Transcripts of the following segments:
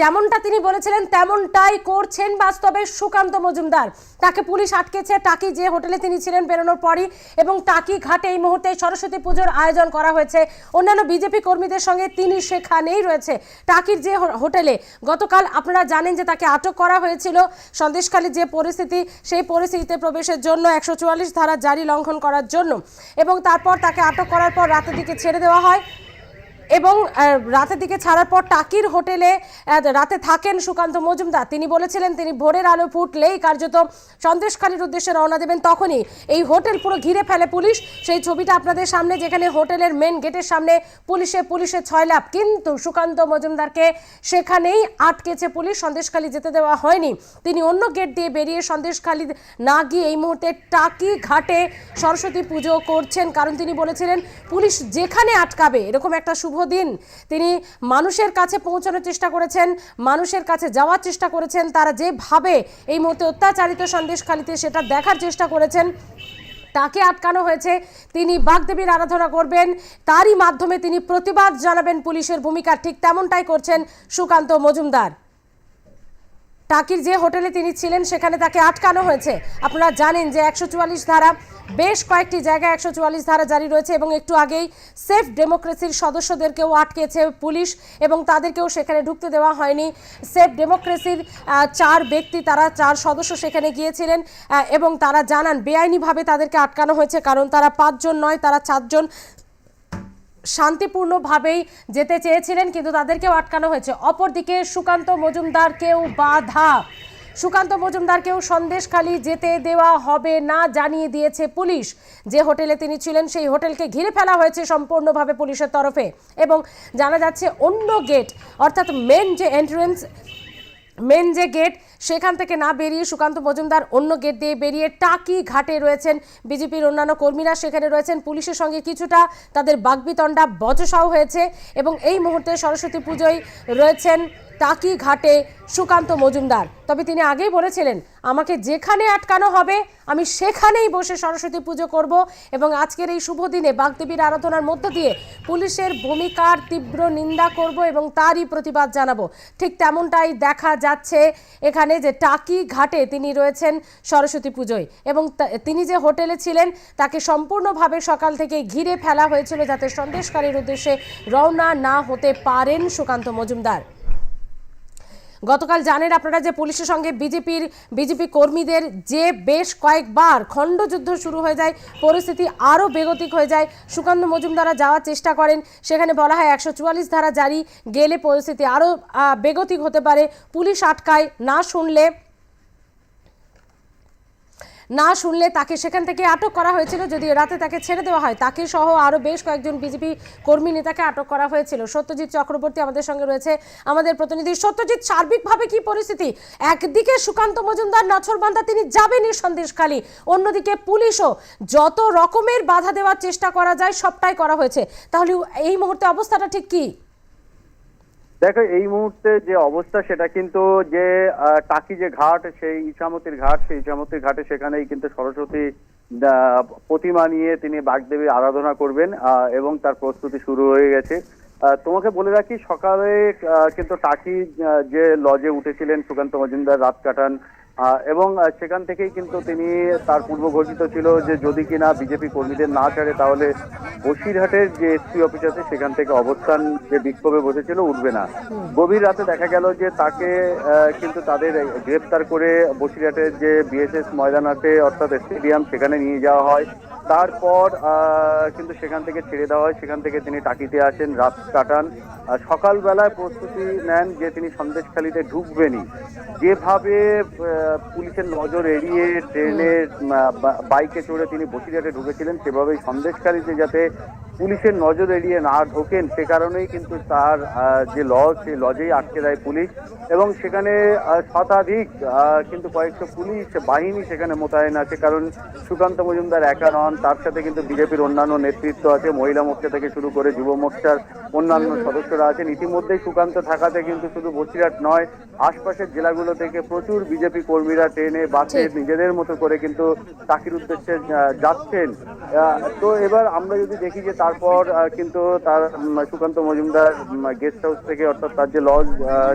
যেমনটা তিনি বলেছিলেন, তেমনটাই করছেন বাস্তবে সুকান্ত মজুমদার। তাকে পুলিশ আটকেছে, টাকি যে হোটেলে তিনি ছিলেন বেরোনোর পরই এবং টাকি ঘাটে এই মুহূর্তে সরস্বতী পুজোর আয়োজন করা হয়েছে। অন্যান্য বিজেপি কর্মীদের সঙ্গে তিনি সেখানেই রয়েছে। টাকির যে হোটেলে গতকাল আপনারা জানেন যে তাকে আটক করা হয়েছিল। সন্দেশখালীর যে পরিস্থিতি, সেই পরিস্থিতিতে প্রবেশের জন্য একশো চুয়াল্লিশ ধারা জারি লঙ্ঘন করার জন্য এবং তারপর তাকে আটক করার পর রাতের দিকে ছেড়ে দেওয়া হয়। এবং রাতের দিকে ছাড়ার পর টাকির হোটেলে রাতে থাকেন সুকান্ত মজুমদার। তিনি বলেছিলেন, তিনি ভোরের আলো ফুটলেই কার্যত সন্দেশখালীর উদ্দেশ্যে রওনা দেবেন তখনই। এই হোটেল পুরো ঘিরে ফেলে পুলিশ। সেই ছবিটা আপনাদের সামনে, যেখানে হোটেলের মেন গেটের সামনে পুলিশে পুলিশে ছয় লাভ কিন্তু সুকান্ত মজুমদারকে সেখানেই আটকেছে পুলিশ। সন্দেশখালী যেতে দেওয়া হয়নি। তিনি অন্য গেট দিয়ে বেরিয়ে সন্দেশখালী না গিয়ে এই মুহূর্তে টাকি ঘাটে সরস্বতী পুজো করছেন। কারণ তিনি বলেছিলেন, পুলিশ যেখানে আটকাবে, এরকম একটা শুভ দিন। তিনি মানুষের কাছে পৌঁছানোর চেষ্টা করেছেন, মানুষের কাছে যাওয়ার চেষ্টা করেছেন, তারা যেভাবে এই মুহূর্তে অত্যাচারিত সন্দেশখালীতে সেটা দেখার চেষ্টা করেছেন, তাকে আটকানো হয়েছে। তিনি বাগদেবীর আরাধনা করবেন, তারই মাধ্যমে তিনি প্রতিবাদ জানাবেন পুলিশের ভূমিকা, ঠিক তেমনটাই করছেন সুকান্ত মজুমদার। টাকির যে হোটেলে তিনি ছিলেন, সেখানে তাকে আটকানো হয়েছে। আপনারা জানেন যে একশো চুয়াল্লিশ ধারা বেশ কয়েকটি জায়গায় একশো চুয়াল্লিশ ধারা জারি রয়েছে এবং একটু আগেই সেফ ডেমোক্রেসির সদস্যদেরকেও আটকেছে পুলিশ এবং তাদেরকেও সেখানে ঢুকতে দেওয়া হয়নি। সেফ ডেমোক্রেসির চার ব্যক্তি, তারা চার সদস্য সেখানে গিয়েছিলেন এবং তারা জানান বেআইনিভাবে তাদেরকে আটকানো হয়েছে কারণ তারা পাঁচজন নয়, তারা চারজন শান্তিপূর্ণভাবেই যেতে চেয়েছিলেন, কিন্তু তাদেরকেও আটকানো হয়েছে। অপরদিকে সুকান্ত মজুমদারকেও বাধা। সুকান্ত মজুমদারকেও সন্দেশখালি যেতে দেওয়া হবে না জানিয়ে দিয়েছে পুলিশ। যে হোটেলে তিনি ছিলেন, সেই হোটেলকে ঘিরে ফেলা হয়েছে সম্পূর্ণভাবে পুলিশের তরফে এবং জানা যাচ্ছে অন্য গেট, অর্থাৎ মেন যে এন্ট্রেন্স মেন যে গেট, সেখান থেকে না বেরিয়ে সুকান্ত মজুমদার অন্য গেট দিয়ে বেরিয়ে টাকি ঘাটে রয়েছেন বিজেপির অন্যান্য কর্মীরা। সেখানে রয়েছেন পুলিশের সঙ্গে কিছুটা তাদের বাগবিতণ্ডা, বচসাও হয়েছে এবং এই মুহূর্তে সরস্বতী পুজোয় রয়েছেন টাকি ঘাটে সুকান্ত মজুমদার। তবে তিনি আগেই বলেছিলেন, আমাকে যেখানে আটকানো হবে, আমি সেখানেই বসে সরস্বতী পুজো করব এবং আজকের এই শুভ দিনে বাগদেবীর আরাধনার মধ্য দিয়ে পুলিশের ভূমিকার তীব্র নিন্দা করব এবং তারই প্রতিবাদ জানাব। ঠিক তেমনটাই দেখা যাচ্ছে এখানে যে টাকি ঘাটে তিনি রয়েছেন সরস্বতী পুজোয় এবং তিনি যে হোটেলে ছিলেন, তাকে সম্পূর্ণভাবে সকাল থেকে ঘিরে ফেলা হয়েছিল যাতে সন্দেশকারীর উদ্দেশ্যে রওনা না হতে পারেন সুকান্ত মজুমদার। গতকাল জানেন আপনারা যে পুলিশের সঙ্গে বিজেপির, বিজেপি কর্মীদের যে বেশ কয়েকবার খণ্ডযুদ্ধ শুরু হয়ে যায়, পরিস্থিতি আরও বেগতিক হয়ে যায়, সুকান্ত মজুমদারা যাওয়ার চেষ্টা করেন, সেখানে বলা হয় একশো চুয়াল্লিশ ধারা জারি গেলে পরিস্থিতি আরও বেগতিক হতে পারে, পুলিশ আটকায়, না শুনলে না শুনলে তাকে সেখান থেকে আটক করা হয়েছিল। যদি রাতে তাকে ছেড়ে দেওয়া হয়, তাকে সহ আরও বেশ কয়েকজন বিজেপি কর্মী নেতাকে আটক করা হয়েছিল। সত্যজিৎ চক্রবর্তী আমাদের সঙ্গে রয়েছে, আমাদের প্রতিনিধি। সত্যজিৎ, সার্বিকভাবে কি পরিস্থিতি? একদিকে সুকান্ত মজুমদার নাছরবান্ধা তিনি যাবেনই সন্দেশখালী। অন্যদিকে পুলিশও যত রকমের বাধা দেওয়ার চেষ্টা করা যায়, সবটাই করা হয়েছে। তাহলে এই মুহূর্তে অবস্থাটা ঠিক কি? দেখো, এই মুহূর্তে যে অবস্থা, সেটা কিন্তু যে টাকি যে ঘাট, সেই ইছামতির ঘাট, সেই ইছামতির ঘাটে সেখানেই কিন্তু সরস্বতী প্রতিমা নিয়ে তিনি বাগদেবীর আরাধনা করবেন এবং তার প্রস্তুতি শুরু হয়ে গেছে। তোমাকে বলে রাখি, সকালে কিন্তু টাকি যে লজে উঠেছিলেন সুকান্ত মজুমদার, রাত কাটান এবং সেখান থেকেই কিন্তু তিনি তার পূর্ব ঘোষিত ছিল যে যদি কিনা বিজেপি কর্মীদের না ছাড়ে, তাহলে বসিরহাটের যে এসপি অফিস আছে, সেখান থেকে অবস্থান যে বিক্ষোভে বসেছিল, উঠবে না। গভীর রাতে দেখা গেল যে তাকে কিন্তু তাদের গ্রেপ্তার করে বসিরহাটের যে বিএসএস ময়দান আছে, অর্থাৎ স্টেডিয়াম, সেখানে নিয়ে যাওয়া হয়। তারপর কিন্তু সেখান থেকে ছেড়ে দেওয়া হয়। সেখান থেকে তিনি টাকিতে আসেন, রাত কাটান। সকালবেলায় প্রস্তুতি নেন যে তিনি সন্দেশখালিতে ঢুকবেনই। যেভাবে পুলিশের নজর এড়িয়ে ট্রেনে বাইকে চড়ে তিনি বসিরহাটে ঢুকেছিলেন। সেভাবেই সন্দেশকারীতে যাতে পুলিশের নজর এড়িয়ে না ঢোকেন সে কারণেই কিন্তু তার যে লজ সেই লজেই আটকে দেয় পুলিশ। এবং সেখানে শতাধিক কিন্তু কয়েকশো পুলিশ বাহিনী সেখানে মোতায়েন আছে। কারণ সুকান্ত মজুমদার একা নন তার সাথে কিন্তু বিজেপির অন্যান্য নেতৃত্ব আছে মহিলা মোর্চা থেকে শুরু করে যুব মোর্চার অন্যান্য সদস্যরা আছেন। ইতিমধ্যেই সুকান্ত থাকাতে কিন্তু শুধু বসিরহাট নয় আশপাশের জেলাগুলো থেকে প্রচুর বিজেপি কর্মীরা ট্রেনে বাসে নিজেদের মতো করে কিন্তু টাকির উদ্দেশ্যে যাচ্ছেন। তো এবার আমরা যদি দেখি যে তারপর কিন্তু তার সুকান্ত মজুমদার গেস্ট হাউস থেকে, অর্থাৎ তার যে লজ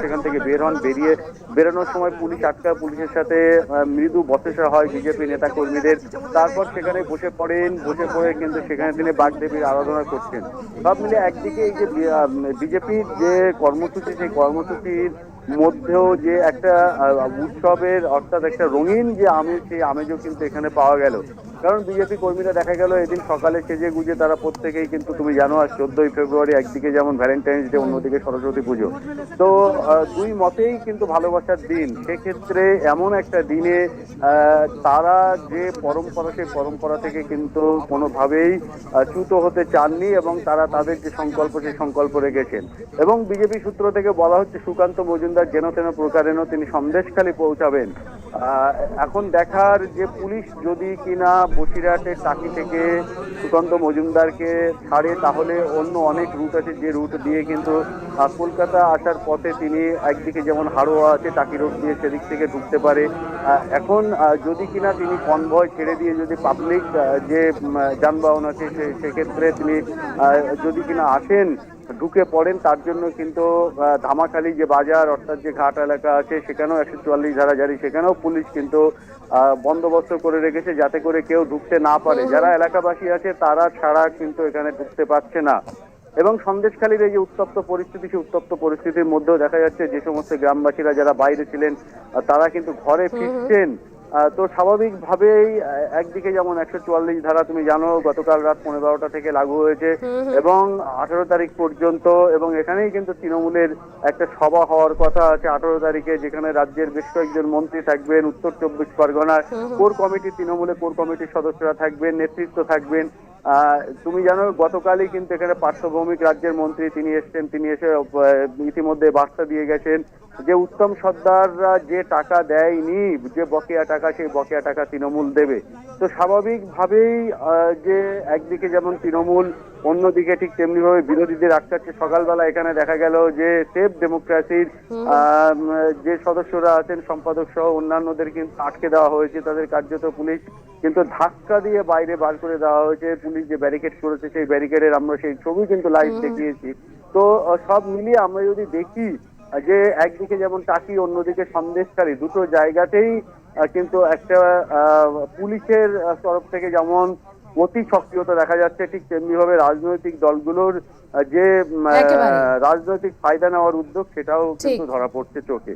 সেখান থেকে বের হন, বেরিয়ে বেরোনোর সময় পুলিশ আটকা, পুলিশের সাথে মৃদু বচসা হয় বিজেপি নেতা কর্মীদের তারপর সেখানে বসে পড়েন, বসে পড়ে কিন্তু সেখানে তিনি বাগদেবীর আরাধনা করছেন। সব মিলে একদিকে এই যে বিজেপির যে কর্মসূচি, সেই কর্মসূচির মধ্যেও যে একটা উৎসবের, অর্থাৎ একটা রঙিন যে আমেজ, সেই আমেজও কিন্তু এখানে পাওয়া গেল। কারণ বিজেপি কর্মীরা দেখা গেল এদিন সকালে সেজে গুজে তারা প্রত্যেকেই কিন্তু, তুমি জানো আর চোদ্দই ফেব্রুয়ারি একদিকে যেমন ভ্যালেন্টাইন্স ডে, অন্যদিকে সরস্বতী পুজো। তো দুই মতেই কিন্তু ভালোবাসার দিন। সেক্ষেত্রে এমন একটা দিনে তারা যে পরম্পরা, সেই পরম্পরা থেকে কিন্তু কোনোভাবেই চ্যুত হতে চাননি এবং তারা তাদের যে সংকল্প, সেই সংকল্প রেখেছেন। এবং বিজেপি সূত্র থেকে বলা হচ্ছে, সুকান্ত মজুমদার যেন তেন প্রকারেণ তিনি সন্দেশখালী পৌঁছাবেন। এখন দেখার যে পুলিশ যদি কিনা বসিরহাটের টাকি থেকে সুকান্ত মজুমদারকে ছাড়ে, তাহলে অন্য অনেক রুট আছে। যে রুট দিয়ে কিন্তু কলকাতা আসার পথে তিনি একদিকে যেমন হাড়োয়া আছে টাকি রোড দিয়ে সেদিক থেকে ঢুকতে পারে। এখন যদি কিনা তিনি কনভয় ছেড়ে দিয়ে যদি পাবলিক যে যানবাহন আছে সেক্ষেত্রে তিনি যদি কিনা আসেন ঢুকে পড়েন তার জন্য কিন্তু ধামাখালি যে বাজার অর্থাৎ যে ঘাট এলাকা আছে সেখানেও একশো চুয়াল্লিশ ধারা জারি সেখানেও পুলিশ কিন্তু বন্দোবস্ত করে রেখেছে যাতে করে কেউ ঢুকতে না পারে। যারা এলাকাবাসী আছে তারা ছাড়া কিন্তু এখানে ঢুকতে পারছে না। এবং সন্দেশখালীর এই যে উত্তপ্ত পরিস্থিতি সেই উত্তপ্ত পরিস্থিতির মধ্যেও দেখা যাচ্ছে যে সমস্ত গ্রামবাসীরা যারা বাইরে ছিলেন তারা কিন্তু ঘরে ফিরছেন। তো স্বাভাবিকভাবেই একদিকে যেমন একশো চুয়াল্লিশ ধারা তুমি জানো গতকাল রাত পনেরো বারোটা থেকে লাগু হয়েছে এবং আঠারো তারিখ পর্যন্ত এবং এখানেই কিন্তু তৃণমূলের একটা সভা হওয়ার কথা আছে। আঠারো তারিখে যেখানে রাজ্যের বেশ কয়েকজন মন্ত্রী থাকবেন উত্তর চব্বিশ পরগনার কোর কমিটি তৃণমূলে কোর কমিটির সদস্যরা থাকবেন নেতৃত্ব থাকবেন। আহ, তুমি জানো গতকালই কিন্তু এখানে পার্শ্বভৌমিক রাজ্যের মন্ত্রী তিনি এসছেন তিনি এসে ইতিমধ্যে বার্তা দিয়ে গেছেন যে উত্তম সর্দাররা যে টাকা দেয়নি যে বকেয়া টাকা সেই বকেয়া টাকা তৃণমূল দেবে। তো স্বাভাবিকভাবেই আহ, যে একদিকে যেমন তৃণমূল অন্যদিকে ঠিক তেমনি ভাবে বিরোধীদের আটকাচ্ছে। সকালবেলা এখানে দেখা গেল যে সেফ ডেমোক্রেসির যে সদস্যরা আছেন সম্পাদক সহ অন্যান্যদের কিন্তু আটকে দেওয়া হয়েছে তাদের কার্যত পুলিশ। কিন্তু ধাক্কা দিয়ে বাইরে বার করে দেওয়া হয়েছে পুলিশ যে ব্যারিকেড করেছে সেই ব্যারিকেডের আমরা সেই ছবি কিন্তু লাইভ দেখিয়েছি। তো সব মিলিয়ে আমরা যদি দেখি যে একদিকে যেমন টাকি অন্যদিকে সন্দেশকারী। দুটো জায়গাতেই কিন্তু একটা আহ, পুলিশের তরফ থেকে যেমন অতি সক্রিয়তা দেখা যাচ্ছে ঠিক তেমনি ভাবে রাজনৈতিক দলগুলোর যে রাজনৈতিক ফায়দা নেওয়ার উদ্যোগ সেটাও কিন্তু ধরা পড়ছে চোখে।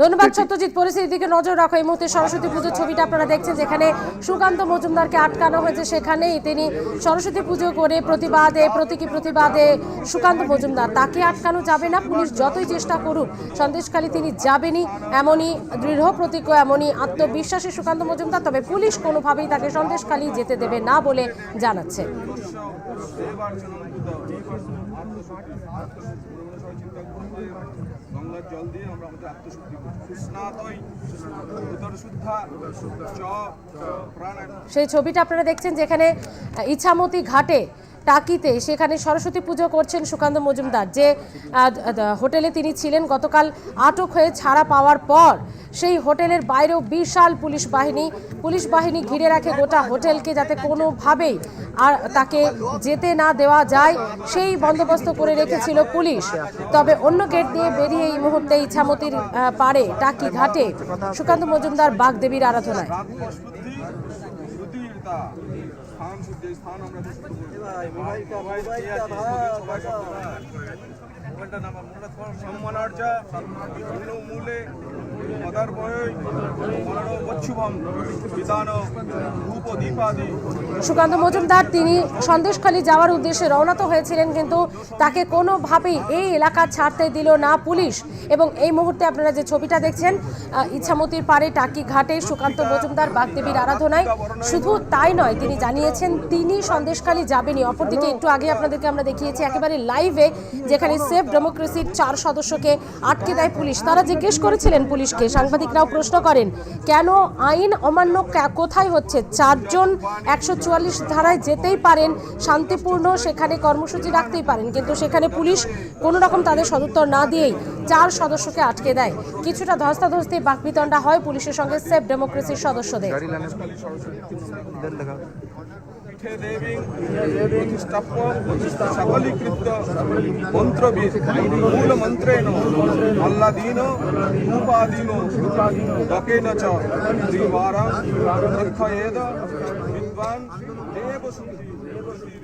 ধন্যবাদ সত্যজিৎ পরিস্থিতির দিকে নজর রাখো। এই মুহূর্তে সরস্বতী পুজোর ছবিটা আপনারা দেখছেন যেখানে সুকান্ত মজুমদারকে আটকানো হয়েছে সেখানেই তিনি সরস্বতী পুজো করে প্রতিবাদে প্রতীকী প্রতিবাদে সুকান্ত মজুমদার। তাকে আটকানো যাবে না পুলিশ যতই চেষ্টা করুক সন্দেশখালী তিনি যাবেনই। এমনই দৃঢ় প্রতিজ্ঞ এমনই আত্মবিশ্বাসী সুকান্ত মজুমদার তবে পুলিশ কোনোভাবেই তাকে সন্দেশখালী যেতে দেবে না বলে জানাচ্ছে। গঙ্গার জল দিয়ে আমরা আমাদের আত্মশুদ্ধি করি সুস্নাতই উদর শুদ্ধা চ প্রাণায়াম। সেই ছবিটা আপনারা দেখছেন যেখানে ইচ্ছামতি ইছামতি ঘাটে টাকিতে সেখানে সরস্বতী পুজো করছেন সুকান্ত মজুমদার, যে হোটেলে তিনি ছিলেন গতকাল আটক হয়ে ছাড়া পাওয়ার পর সেই হোটেলের বাইরেও বিশাল পুলিশ বাহিনী পুলিশ বাহিনী ঘিরে রাখে গোটা হোটেলকে যাতে কোনোভাবেই আর তাকে যেতে না দেওয়া যায়, সেই বন্দোবস্ত করে রেখেছিল পুলিশ। তবে অন্য গেট দিয়ে বেরিয়ে এই মুহূর্তে ইছামতির পারে টাকি ঘাটে সুকান্ত মজুমদার বাগদেবীর আরাধনায়। শুদ্ধি রুদিরতা স্থান শুদ্ধি এই স্থান আমরা মূলে সুকান্ত মজুমদার, তিনি সন্দেশখালী যাওয়ার উদ্দেশ্যে রওনা তো হয়েছিলেন, কিন্তু তাকে কোনোভাবেই এই এলাকা ছাড়তে দিল না পুলিশ। এবং এই মুহূর্তে আপনারা যে ছবিটা দেখছেন ইচ্ছামতির পাড়ে টাকি ঘাটে সুকান্ত মজুমদার, বাগদেবীর আরাধনায়। শুধু তাই নয়, তিনি জানিয়েছেন তিনি সন্দেশখালী যাবেনই। অপরদিকে একটু আগে আপনাদেরকে আমরা দেখিয়েছি, একেবারে লাইভে যেখানে সেফ ডেমোক্রেসির চার সদস্যকে আটকে দেয় পুলিশ। তারা জিজ্ঞেস করেছিলেন পুলিশকে, সাংবাদিকরাও প্রশ্ন করেন, কেন আইন অমান্য কোথায় হচ্ছে? চারজন একশো চুয়াল্লিশ ধারায় যেতেই পারেন, শান্তিপূর্ণ সেখানে কর্মসূচি রাখতেই পারেন, কিন্তু সেখানে পুলিশ কোনো রকম তাদের সদুত্তর না দিয়েই চার সদস্যকে আটকে দেয়। কিছুটা ধস্তাধস্তি, বাকবিতণ্ডা হয় পুলিশের সঙ্গে সেফ ডেমোক্রেসির সদস্যদের। দেবী প্রতিষ্ঠাপ্য সকলীকৃত মন্ত্রবিদ মূল মন্ত্রেণ আল্লাদীন উপাদীন দকেন চ ত্রিবারং অর্থয়েদ বিদ্বান দেবশুদ্ধি